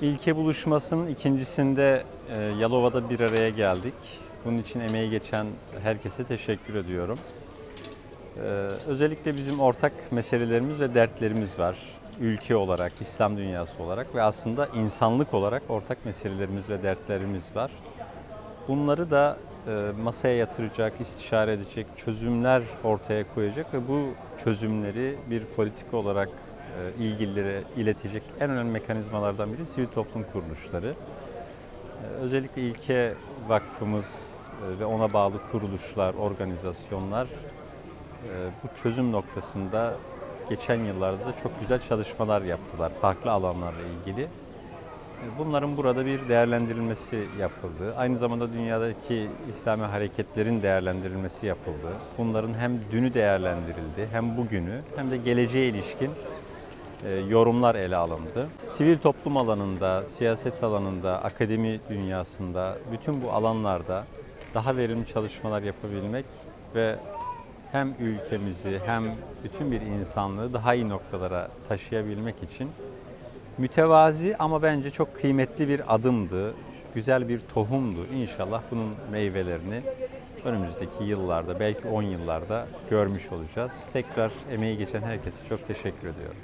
İlke buluşmasının ikincisinde e, Yalova'da bir araya geldik. Bunun için emeği geçen herkese teşekkür ediyorum. Ee, özellikle bizim ortak meselelerimiz ve dertlerimiz var. Ülke olarak, İslam dünyası olarak ve aslında insanlık olarak ortak meselelerimiz ve dertlerimiz var. Bunları da e, masaya yatıracak, istişare edecek çözümler ortaya koyacak ve bu çözümleri bir politik olarak e, ilgililere iletecek en önemli mekanizmalardan biri sivil toplum kuruluşları. E, Özellikle İlke Vakfımız e, ve ona bağlı kuruluşlar, organizasyonlar e, bu çözüm noktasında geçen yıllarda da çok güzel çalışmalar yaptılar farklı alanlarla ilgili. E, Bunların burada bir değerlendirilmesi yapıldı. Aynı zamanda dünyadaki İslami hareketlerin değerlendirilmesi yapıldı. Bunların hem dünü değerlendirildi, hem bugünü, hem de geleceğe ilişkin e, yorumlar ele alındı. Sivil toplum alanında, siyaset alanında, akademi dünyasında, bütün bu alanlarda daha verimli çalışmalar yapabilmek ve hem ülkemizi hem bütün bir insanlığı daha iyi noktalara taşıyabilmek için mütevazi ama bence çok kıymetli bir adımdı. Güzel bir tohumdu. İnşallah bunun meyvelerini önümüzdeki yıllarda, belki 10 yıllarda görmüş olacağız. Tekrar emeği geçen herkese çok teşekkür ediyorum.